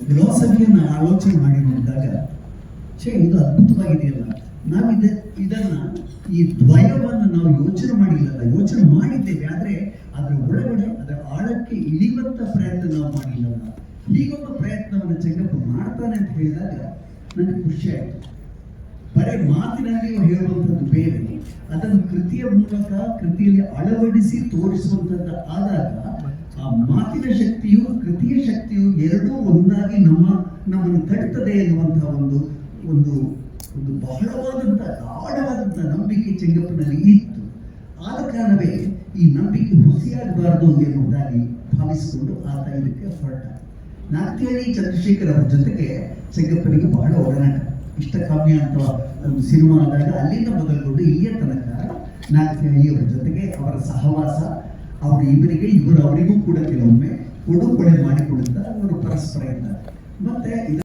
ಫಿಲಾಸಫಿಯನ್ನು ಆಲೋಚನೆ ಮಾಡಿ ನೋಡಿದಾಗ ಛೇ, ಇದು ಅದ್ಭುತವಾಗಿದೆಯಲ್ಲ. ನಾವು ಇದ, ಇದನ್ನ ಈ ದ್ವಯವನ್ನು ನಾವು ಯೋಚನೆ ಮಾಡಿಲ್ಲಲ್ಲ, ಯೋಚನೆ ಮಾಡಿದ್ದೇವೆ, ಆದ್ರೆ ಅದರ ಒಳಗಡೆ, ಅದರ ಆಳಕ್ಕೆ ಇಳಿಯುವಂತ ಪ್ರಯತ್ನ ನಾವು ಮಾಡಿಲ್ಲಲ್ಲ. ಹೀಗೊಂದು ಪ್ರಯತ್ನವನ್ನು ಚೆಂಗಪ್ಪ ಮಾಡ್ತಾನೆ ಅಂತ ಹೇಳಿದಾಗ ನನಗೆ ಖುಷಿ ಆಯ್ತು. ಬರೇ ಮಾತಿನಲ್ಲಿ ಹೇಳುವಂಥದ್ದು ಬೇರೆ. ಅದನ್ನು ಕೃತಿಯ ಮೂಲಕ ಕೃತಿಯಲ್ಲಿ ಅಳವಡಿಸಿ ತೋರಿಸುವಂಥದ್ದು ಆದಾಗ ಕೃತಿಯ ಶಕ್ತಿಯು ಎರಡೂ ಒಂದಾಗಿ ನಮ್ಮ ನಮ್ಮನ್ನು ತಡ್ತದೆ ಎನ್ನುವಂತಹ ಒಂದು ಒಂದು ಒಂದು ಬಹಳವಾದಂಥ ಗಾಢವಾದಂಥ ನಂಬಿಕೆ ಚೆಂಗಪ್ಪನಲ್ಲಿ ಇತ್ತು. ಆದ ಕಾರಣವೇ ಈ ನಂಬಿಕೆ ಹುಸಿಯಾಗಬಾರದು ಎನ್ನುವುದಾಗಿ ಭಾವಿಸಿಕೊಂಡು ಆತ ಇದಕ್ಕೆ ಹೊರಟ. ನಾಗ್ತಿಹಳ್ಳಿ ಚಂದ್ರಶೇಖರ್ ಅವರ ಜೊತೆಗೆ ಚೆಂಗಪ್ಪನಿಗೆ ಬಹಳ ಒಡನಾಟ. ಇಷ್ಟಕಾಮ್ಯ ಅಂತ ಒಂದು ಸಿನಿಮಾ ಆದಾಗ ಅಲ್ಲಿಂದ ಮೊದಲುಗೊಂಡು ಇಲ್ಲಿಯ ತನಕ ನಾಗ್ತಿಹಳ್ಳಿ ಅವರ ಜೊತೆಗೆ ಅವರ ಸಹವಾಸ, ಅವರು ಇವರಿಗೆ ಇವರು ಅವರಿಗೂ ಕೂಡ ಕೆಲವೊಮ್ಮೆ ಉಡುಗೊರೆ ಮಾಡಿಕೊಳ್ಳುತ್ತಾ ಅವರು ಪರಸ್ಪರ ಇದ್ದಾರೆ ಮತ್ತೆ